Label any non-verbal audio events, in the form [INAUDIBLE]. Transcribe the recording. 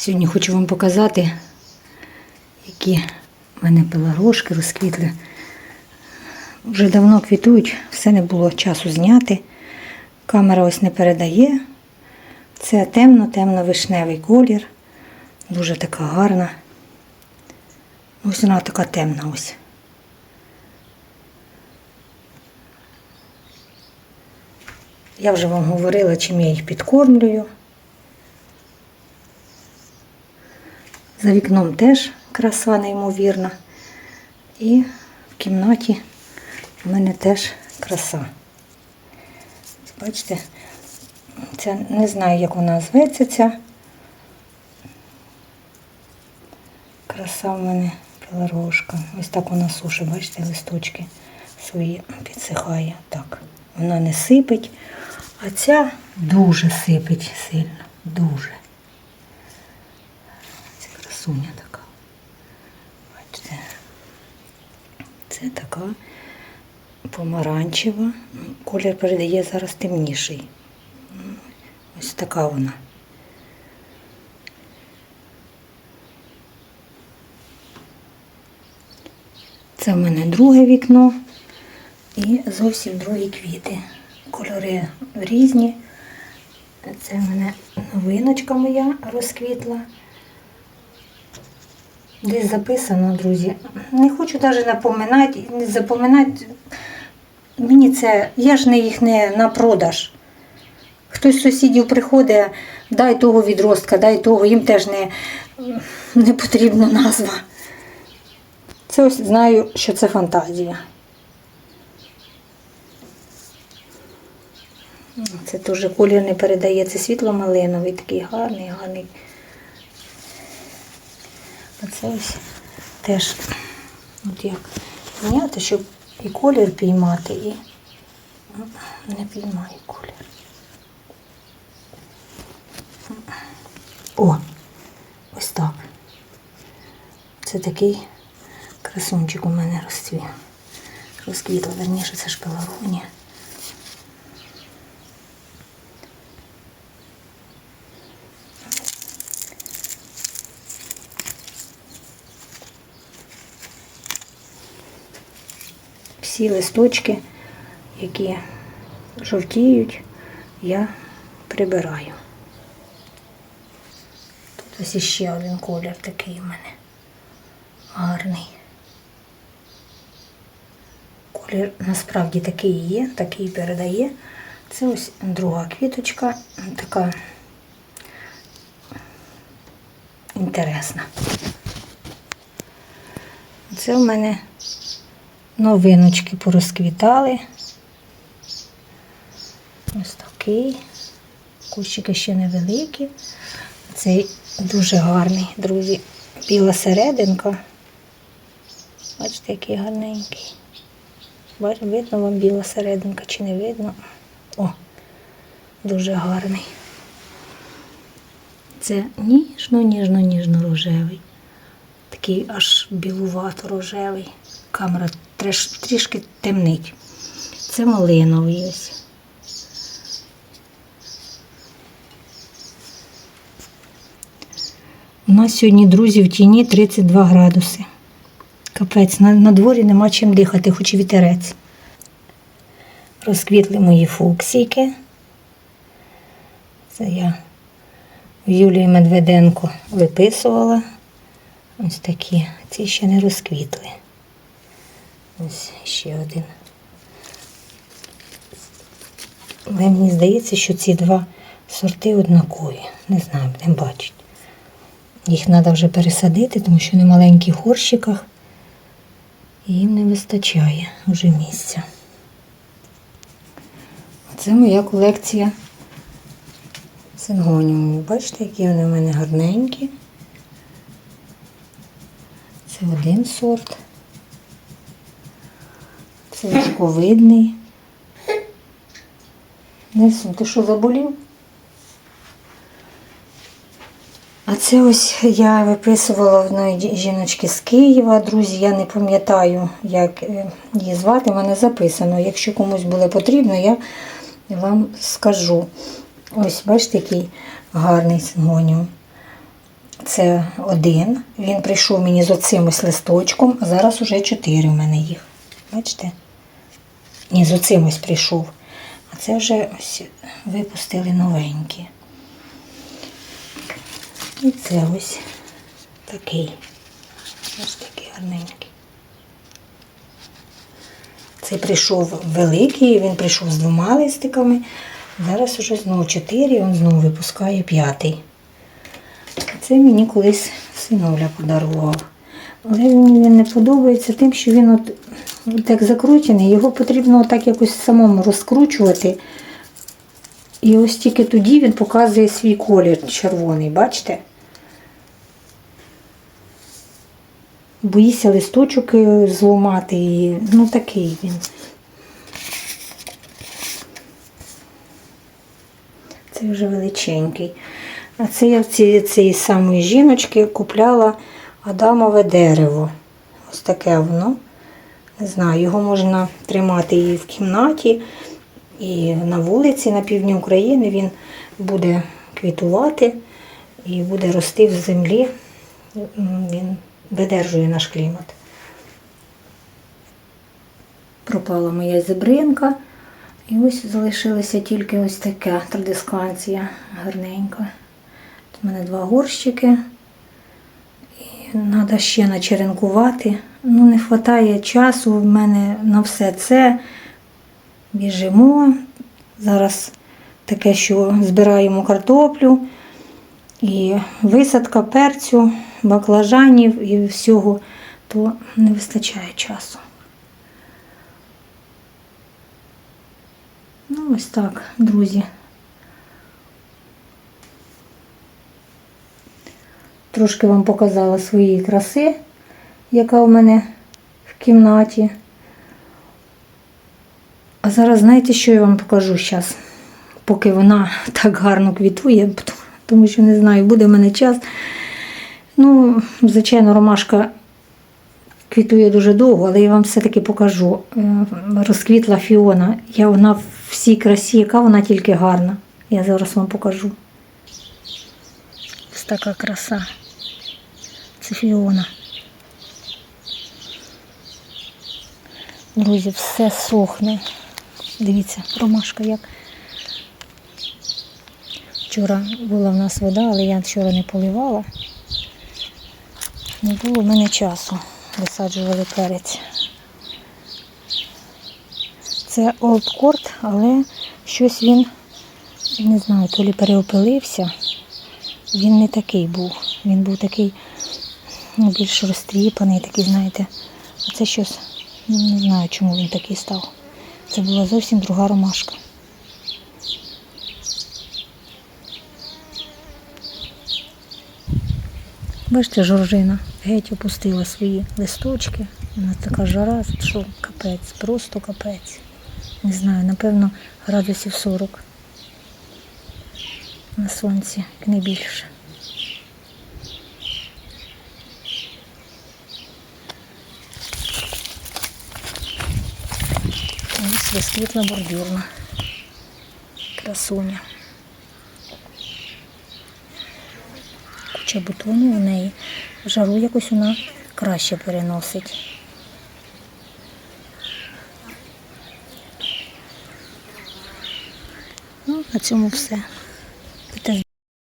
Сьогодні хочу вам показати, які в мене пеларошки розквітли. Вже давно квітують, все не було часу зняти. Камера ось не передає. Це темно-темно-вишневий колір. Дуже така гарна. Ось вона така темна ось. Я вже вам говорила, чим я їх підкормлюю. За вікном теж краса неймовірна. І в кімнаті в мене теж краса. Бачите, це не знаю, як вона зветься ця. Краса в мене пеларошка. Ось так вона сушить, бачите, листочки свої підсихає. Так. Вона не сипить, а ця дуже сипить сильно. Дуже. Красуня така. Бачите. Це така помаранчева. Колір передає зараз темніший. Ось така вона. Це в мене друге вікно і зовсім другі квіти. Кольори різні. Це в мене новиночка моя розквітла. Десь записано, друзі. Не хочу навіть напоминати, не запоминати. Мені це, я ж не їх не на продаж. Хтось з сусідів приходить, дай того відростка, дай того, їм теж не, не потрібна назва. Це ось знаю, що це фантазія. Це теж колір не передає, це світло-малиновий, такий гарний, гарний. А ось теж от як зняти, щоб і колір піймати, і не піймаю колір. О, ось так. Це такий красунчик у мене розцвів. Розквітла, верніше, це ж пеларонія. Всі листочки, які жовтіють, я прибираю. Тут ось іще один колір такий у мене гарний. Колір насправді такий є, такий передає. Це ось друга квіточка, така інтересна. Це в мене новиночки порозквітали. Ось такий. Кущики ще невеликі. Цей дуже гарний, друзі. Біла серединка. Бачите, який гарненький. Видно вам біла серединка чи не видно? О, дуже гарний. Це ніжно, ніжно, ніжно рожевий. Такий аж білувато рожевий. Камера трішки темнить. Це малиновий ось. У нас сьогодні, друзі, в тіні 32 градуси. Капець, на, на дворі нема чим дихати, хоч і вітерець. Розквітли мої фуксійки. Це я в Юлії Медведенко виписувала. Ось такі. Ці ще не розквітли. Ось ще один. Але мені здається, що ці два сорти однакові. Не знаю, будемо бачити. Їх треба вже пересадити, тому що в маленьких горщиках. І їм не вистачає вже місця. Це моя колекція сингоніумів. Бачите, які вони в мене гарненькі. Це один сорт. Це важковидний. Несу, ти що заболів? А це ось я виписувала одної жіночки з Києва. Друзі, я не пам'ятаю, як е, її звати, в мене записано. Якщо комусь буде потрібно, я вам скажу. Ось, бачите, який гарний сингоніум. Це один. Він прийшов мені з оцим ось листочком, а зараз уже чотири в мене їх. Бачите? Ні, з оцим ось прийшов. А це вже ось випустили новенькі. І це ось такий. Ось такий гарненький. Цей прийшов великий, він прийшов з двома листиками. Зараз уже знову чотири, він знову випускає п'ятий. Це мені колись синовля подарував. Але мені він не подобається тим, що він от, от як закручений, його потрібно так якось самому розкручувати. І ось тільки тоді він показує свій колір червоний, бачите? Боїся листочок е, зламати. І, ну такий він. Це вже величенький. А це я в ці- цієї самої жіночки купляла адамове дерево. Ось таке воно. Не знаю, його можна тримати і в кімнаті, і на вулиці на півдні України. Він буде квітувати і буде рости в землі. Він видержує наш клімат. Пропала моя зебринка. І ось залишилася тільки ось така традисканція гарненька. Тут у мене два горщики. І треба ще начеренкувати. Ну, не вистачає часу в мене на все це. Біжимо. Зараз таке, що збираємо картоплю і висадка перцю, баклажанів і всього, то не вистачає часу. Ну, ось так, друзі. Трошки вам показала своєї краси, яка у мене в кімнаті. А зараз знаєте, що я вам покажу зараз, поки вона [LAUGHS] так гарно квітує, тому що не знаю, буде в мене час. Ну, звичайно, ромашка квітує дуже довго, але я вам все-таки покажу. Е, Розквітла фіона. Я вона в всій красі, яка вона тільки гарна. Я зараз вам покажу. Ось така краса. Це фіона. Друзі, все сохне. Дивіться, ромашка як. Вчора була в нас вода, але я вчора не поливала. Не було в мене часу. Висаджували перець. Це олдкорт, але щось він, не знаю, то лі переопилився. Він не такий був. Він був такий ну, більш розтріпаний, такий, знаєте. А це щось, ну, не знаю, чому він такий став. Це була зовсім друга ромашка. Бачите, жоржина геть опустила свої листочки. Нас така жара, що капець, просто капець. Не знаю, напевно, градусів 40 на сонці, як не більше. Ось розквітла бордюрна. Красуня. Куча бутонів у неї. Жару якось вона краще переносить. Ну, на цьому все.